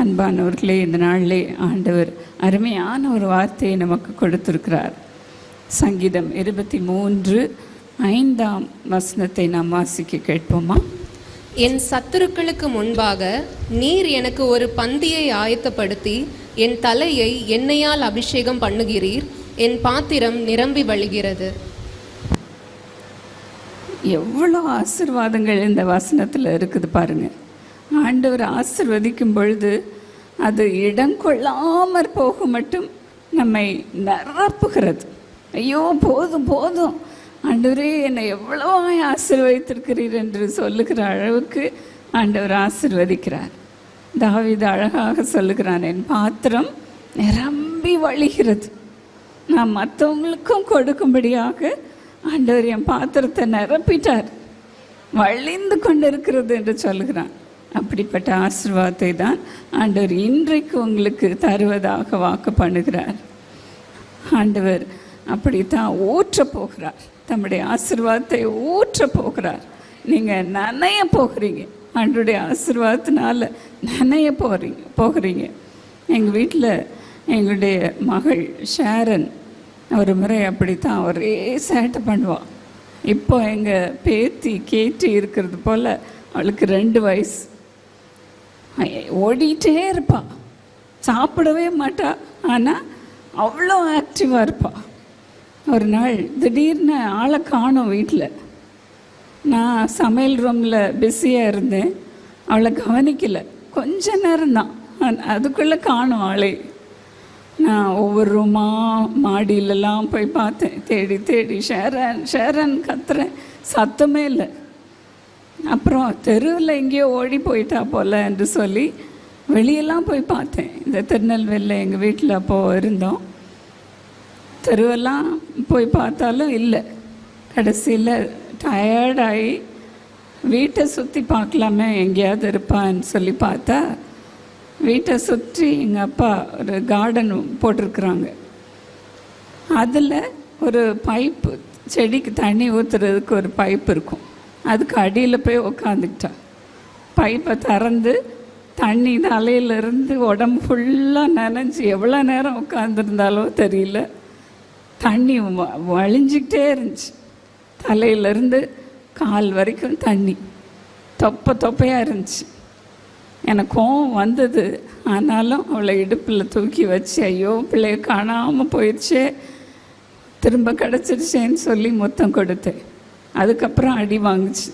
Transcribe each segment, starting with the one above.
அன்பானவர்களே இந்த நாளிலே ஆண்டவர் அருமையான ஒரு வார்த்தையை நமக்கு கொடுத்திருக்கிறார். சங்கீதம் இருபத்தி மூன்று ஐந்தாம் வசனத்தை நாம் வாசிக்க கேட்போமா? என் சத்துருக்களுக்கு முன்பாக நீர் எனக்கு ஒரு பந்தியை ஆயத்தப்படுத்தி என் தலையை எண்ணெயால் அபிஷேகம் பண்ணுகிறீர் என் பாத்திரம் நிரம்பி வழிகிறது. எவ்வளோ ஆசீர்வாதங்கள் இந்த வசனத்தில் இருக்குது பாருங்க. ஆண்டவர் ஆசிர்வதிக்கும் பொழுது அது இடம் கொள்ளாமற் போக மட்டும் நம்மை நிரப்புகிறது. ஐயோ போதும் போதும். ஆண்டவரே என்னை எவ்வளோ ஆசிர்வதித்திருக்கிறீர் என்று சொல்லுகிற அளவுக்கு ஆண்டவர் ஆசிர்வதிக்கிறார். தாவீது அழகாக சொல்லுகிறான் என் பாத்திரம் நிரம்பி வழிகிறது. நான் மற்றவங்களுக்கும் கொடுக்கும்படியாக ஆண்டவர் என் பாத்திரத்தை நிரப்பிட்டார். வழிந்து கொண்டிருக்கிறது என்று சொல்லுகிறான். அப்படிப்பட்ட ஆசிர்வாதத்தை தான் ஆண்டவர் இன்றைக்கு உங்களுக்கு தருவதாக வாக்கு பண்ணுகிறார். ஆண்டவர் அப்படித்தான் ஊற்ற போகிறார். தம்முடைய ஆசிர்வாதத்தை ஊற்ற போகிறார். நீங்கள் நனைய போகிறீங்க. ஆண்டுடைய ஆசிர்வாதத்தினால நனைய போகிறீங்க போகிறீங்க. எங்கள் வீட்டில் எங்களுடைய மகள் ஷேரன் ஒரு முறை அப்படித்தான் ஒரே சேட்டை பண்ணுவாள் இப்போ எங்கள் பேத்தி கேட்டி இருக்கிறது போல் அவளுக்கு ரெண்டு வயசு. ஓடிட்டே இருப்பா. சாப்பிடவே மாட்டா. ஆனால் அவ்வளோ ஆக்டிவாக இருப்பா. ஒரு நாள் திடீர்னு ஆளை காணும் வீட்டில் நான் சமையல் ரூமில் பிஸியாக இருந்தேன். அவளை கவனிக்கலை. கொஞ்ச நேரம்தான் அதுக்குள்ளே காணும் ஆளே. நான் ஒவ்வொரு ரூமாக மாடியிலலாம் போய் பார்த்தேன். தேடி தேடி ஷேரன் ஷேரன் கத்துறேன். சத்தமே இல்லை. அப்புறம் தெருவில் எங்கேயோ ஓடி போயிட்டா போல என்று சொல்லி வெளியெல்லாம் போய் பார்த்தேன். இந்த திருநெல்வேலியில் எங்கள் வீட்டில் அப்போது இருந்தோம். தெருவெல்லாம் போய் பார்த்தாலும் இல்லை. கடைசியில் டயர்டாகி வீட்டை சுற்றி பார்க்கலாமே எங்கேயாவது இருப்பான்னு சொல்லி பார்த்தா வீட்டை சுற்றி எங்கள் அப்பா ஒரு கார்டன் போட்டிருக்குறாங்க. அதில் ஒரு பைப்பு செடிக்கு தண்ணி ஊற்றுறதுக்கு ஒரு பைப் இருக்கும். அதுக்கு அடியில் போய் உக்காந்துக்கிட்டா. பைப்பை திறந்து தண்ணி தலையிலிருந்து உடம்பு ஃபுல்லாக நனைஞ்சு எவ்வளோ நேரம் உட்காந்துருந்தாலோ தெரியல. தண்ணி வ- வழிஞ்சிக்கிட்டே இருந்துச்சு. தலையிலேருந்து கால் வரைக்கும் தண்ணி. தொப்ப தொப்பையாக இருந்துச்சு. எனக்கு கோவம் வந்தது. ஆனாலும் அவளை இடுப்பில் தூக்கி வச்சு ஐயோ பிள்ளைய காணாமல் போயிடுச்சே. திரும்ப கிடச்சிருச்சேன்னு சொல்லி முத்தம் கொடுத்தேன். அதுக்கப்புறம் அடி வாங்குச்சு.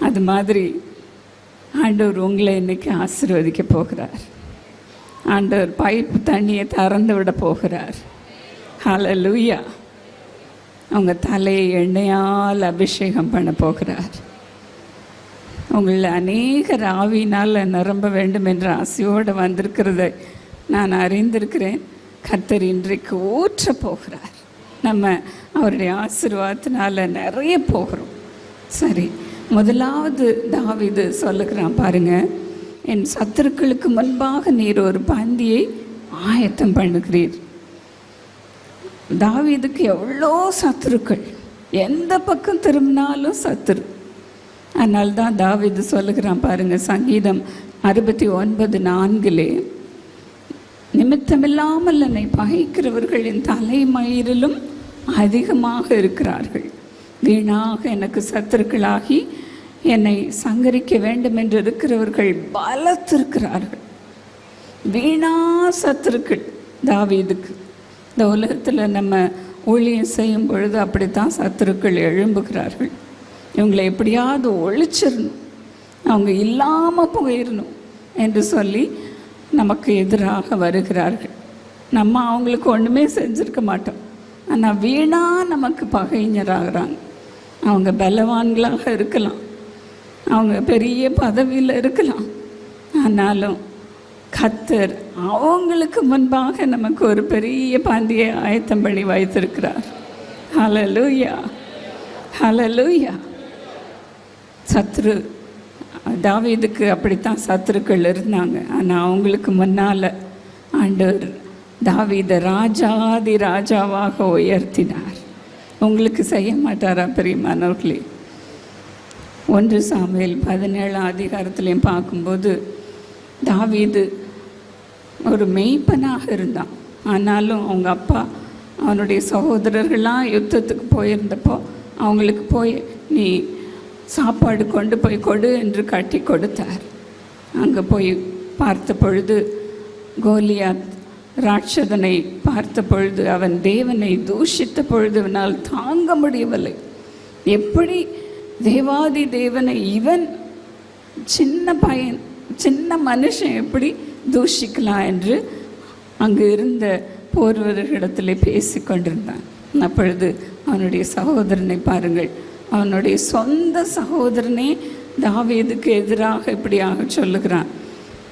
அது மாதிரி ஆண்டவர் உங்களை இன்னைக்கு ஆசீர்வதிக்க போகிறார். ஆண்டவர் பைப்பு தண்ணியை திறந்து விட போகிறார். ஹalleluya உங்க தலையை எண்ணெயால் அபிஷேகம் பண்ண போகிறார். உங்களை அநேக ராவினால் நிரம்ப வேண்டும் என்ற ஆசையோடு வந்திருக்கிறதை நான் அறிந்திருக்கிறேன். கர்த்தர் இன்றைக்கு ஊற்ற போகிறார். நம்ம அவருடைய ஆசிர்வாதத்தினால நிறைய போகிறோம். சரி முதலாவது தாவிது சொல்லுகிறான் பாருங்க. என் சத்துருக்களுக்கு முன்பாக நீர் ஒரு பந்தியை ஆயத்தம் பண்ணுகிறீர். தாவிதுக்கு எவ்வளோ சத்துருக்கள் எந்த பக்கம் திரும்பினாலும் சத்துரு. அதனால்தான் தாவிது தாவீது சொல்லுகிறான் பாருங்க சங்கீதம் அறுபத்தி ஒன்பது நான்கிலே நிமித்தமில்லாமல் என்னை பகைக்கிறவர்களின் தலைமயிரிலும் அதிகமாக இருக்கிறார்கள். வீணாக எனக்கு சத்துருக்களாகி என்னை சங்கரிக்க வேண்டும் என்று இருக்கிறவர்கள் பலத்திருக்கிறார்கள். வீணா சத்துருக்கள் தாவீதுக்கு. இந்த உலகத்தில் நம்ம ஊழியம் செய்யும் பொழுது அப்படித்தான் சத்துருக்கள் எழும்புகிறார்கள். இவங்களை எப்படியாவது ஒழிச்சிடணும் அவங்க இல்லாமல் போயிடணும் என்று சொல்லி நமக்கு எதிராக வருகிறார்கள். நம்ம அவங்களுக்கு ஒன்றுமே செஞ்சுருக்க மாட்டோம். ஆனால் வீணாக நமக்கு பகைஞராகிறாங்க. அவங்க பலவான்களாக இருக்கலாம். அவங்க பெரிய பதவியில் இருக்கலாம். ஆனாலும் கத்தர் அவங்களுக்கு முன்பாக நமக்கு ஒரு பெரிய பாந்தியை ஆயத்தம் பண்ணி வைத்திருக்கிறார். ஹலலூயா ஹலலூயா சத்ரு தாவீதுக்கு அப்படித்தான் சத்துருக்கள் இருந்தாங்க. ஆனால் அவங்களுக்கு முன்னால் ஆண்டவர் தாவீத ராஜாதி ராஜாவாக உயர்த்தினார். உங்களுக்கு செய்ய மாட்டாரா பெரியமானவர்களே? ஒன்று சாமியில் பதினேழாம் அதிகாரத்துலையும் பார்க்கும்போது தாவீது ஒரு மெய்ப்பனாக இருந்தான். ஆனாலும் அவங்க அப்பா அவனுடைய சகோதரர்கள்லாம் யுத்தத்துக்கு போயிருந்தப்போ அவங்களுக்கு போய் நீ சாப்பாடு கொண்டு போய் கொடு என்று கட்டி கொடுத்தார். அங்கே போய் பார்த்த பொழுது கோலியாத் ராட்சதனை பார்த்த பொழுது அவன் தேவனை தூஷித்த பொழுதுனால் தாங்க முடியவில்லை. எப்படி தேவாதி தேவனை இவன் சின்ன பையன் சின்ன மனுஷன் எப்படி தூஷிக்கலாம் என்று அங்கு இருந்த போர்வீரர்களிடத்திலே பேசி கொண்டிருந்தான் அப்பொழுது அவனுடைய சகோதரனை பாருங்கள் அவனுடைய சொந்த சகோதரனே தாவீதுக்கு எதிராக இப்படியாக சொல்லுகிறான்.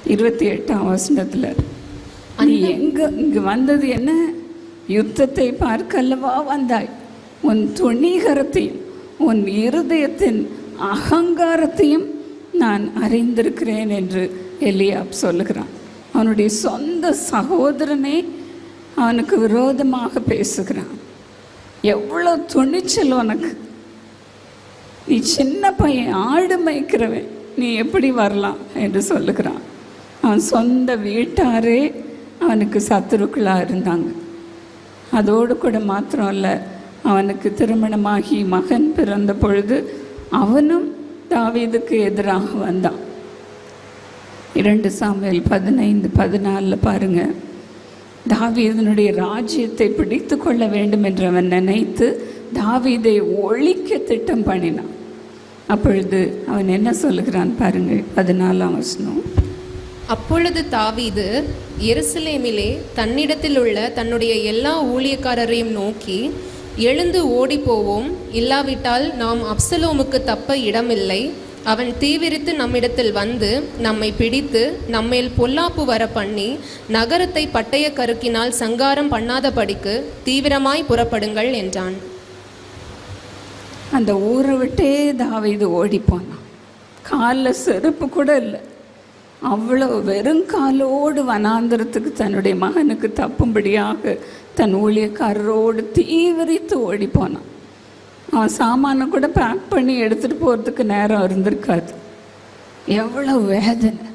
இருபத்தி எட்டாம் வசனத்தில் நீ எங்க இங்கு வந்தது என்ன? யுத்தத்தை பார்க்கல்லவா வந்தாய்? உன் துணிகரத்தையும் உன் இருதயத்தின் அகங்காரத்தையும் நான் அறிந்திருக்கிறேன் என்று எலியாப் சொல்லுகிறான். அவனுடைய சொந்த சகோதரனே அவனுக்கு விரோதமாக பேசுகிறான். எவ்வளோ துணிச்சல் உனக்கு. நீ சின்ன பையன் ஆடு மேய்க்கிறவன் நீ எப்படி வரலாம் என்று சொல்லுகிறான். அவன் சொந்த வீட்டாரே அவனுக்கு சத்துருக்களாக இருந்தாங்க. அதோடு கூட மாத்திரம் இல்லை அவனுக்கு திருமணமாகி மகன் பிறந்த பொழுது அவனும் தாவீதுக்கு எதிராக வந்தான். இரண்டு சாமியல் பதினைந்து பதினாலில் பாருங்கள் தாவீதனுடைய ராஜ்யத்தை பிடித்து கொள்ள வேண்டும் என்று அவன் நினைத்து தாவீதை ஒழிக்க திட்டம் பண்ணினான். அப்பொழுது அவன் என்ன சொல்லுகிறான் பாருங்கள் பதினாலாம் வசனம். அப்பொழுது தாவீது எருசலேமிலே தன்னிடத்தில் உள்ள தன்னுடைய எல்லா ஊழியக்காரரையும் நோக்கி எழுந்து ஓடிப் போவோம் இல்லாவிட்டால் நாம் அப்சலோமுக்கு தப்ப இடமில்லை. அவன் தீவிரித்து நம்மிடத்தில் வந்து நம்மை பிடித்து நம்மேல் பொல்லாப்பு வர பண்ணி நகரத்தை பட்டய கருக்கினால் சங்காரம் பண்ணாதபடிக்கு தீவிரமாய் புறப்படுங்கள் என்றான். அந்த ஊரை விட்டே தாவீது ஓடி போனான் காலில் செருப்பு கூட இல்லை. அவ்வளோ வெறும் காலோடு வனாந்திரத்துக்கு தன்னுடைய மகனுக்கு தப்பும்படியாக தன் ஊழியக்காரரோடு தீவிரித்து ஓடி போனான் அவன் சாமானை கூட பேக் பண்ணி எடுத்துகிட்டு போகிறதுக்கு நேரம் இருந்திருக்காது. எவ்வளோ வேதனை.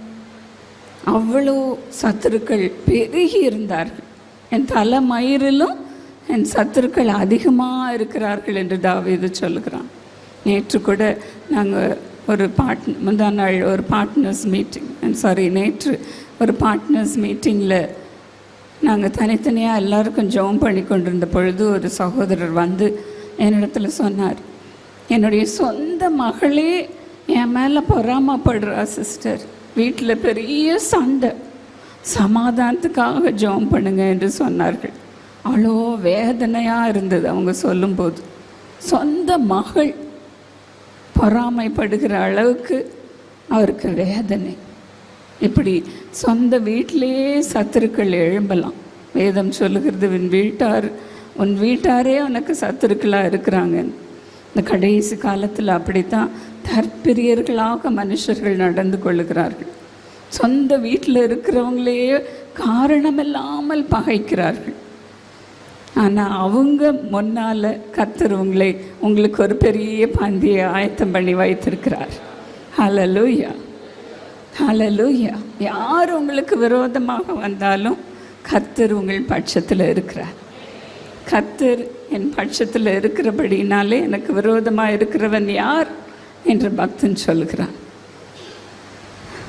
அவ்வளோ சத்துருக்கள் பெருகி இருந்தார்கள். என் தலை மயிரிலும் என் சத்துருக்கள் அதிகமாக இருக்கிறார்கள் என்று தாவீது சொல்லுகிறான். நேற்று கூட நாங்கள் ஒரு பார்ட் முந்தா நாள் ஒரு பார்ட்னர்ஸ் மீட்டிங் சாரி நேற்று ஒரு பார்ட்னர்ஸ் மீட்டிங்கில் நாங்கள் தனித்தனியாக எல்லாருக்கும் ஜெபம் பண்ணி கொண்டிருந்த பொழுது ஒரு சகோதரர் வந்து என்னிடத்தில் சொன்னார். என்னுடைய சொந்த மகளே என் மேலே பொறாமப்படுறா சிஸ்டர் வீட்டில் பெரிய சண்டை. சமாதானத்துக்காக ஜெபம் பண்ணுங்க என்று சொன்னார்கள். அவ்வளோ வேதனையாக இருந்தது அவங்க சொல்லும்போது. சொந்த மகள் பொறாமைப்படுகிற அளவுக்கு அவருக்கு வேதனை. இப்படி சொந்த வீட்டிலேயே சத்துருக்கள் எழும்பலாம். வேதம் சொல்லுகிறது உன் வீட்டார் உன் வீட்டாரே உனக்கு சத்துருக்களாக இருக்கிறாங்க இந்த கடைசி காலத்தில் அப்படித்தான் தற்பிரியர்களாக மனுஷர்கள் நடந்து கொள்ளுகிறார்கள் சொந்த வீட்டில் இருக்கிறவங்களையே காரணமில்லாமல் பகைக்கிறார்கள். ஆனால் அவங்க முன்னால் கத்துறவங்களை உங்களுக்கு ஒரு பெரிய பந்தியை ஆயத்தம் பண்ணி வைத்திருக்கிறார். ஹலலூயா ஹலலூயா யார் உங்களுக்கு விரோதமாக வந்தாலும் கத்தர் உங்கள் பட்சத்தில் இருக்கிறார். கத்தர் என் பட்சத்தில் இருக்கிறபடினாலே எனக்கு விரோதமாக இருக்கிறவன் யார் என்று பக்தன் சொல்கிறான்.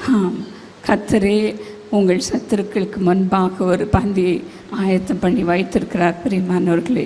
ஆம் கத்தரே உங்கள் சத்துருக்களுக்கு முன்பாக ஒரு பந்தியை ஆயத்தம் பண்ணி வைத்திருக்கிறார் பிரியமானவர்களே.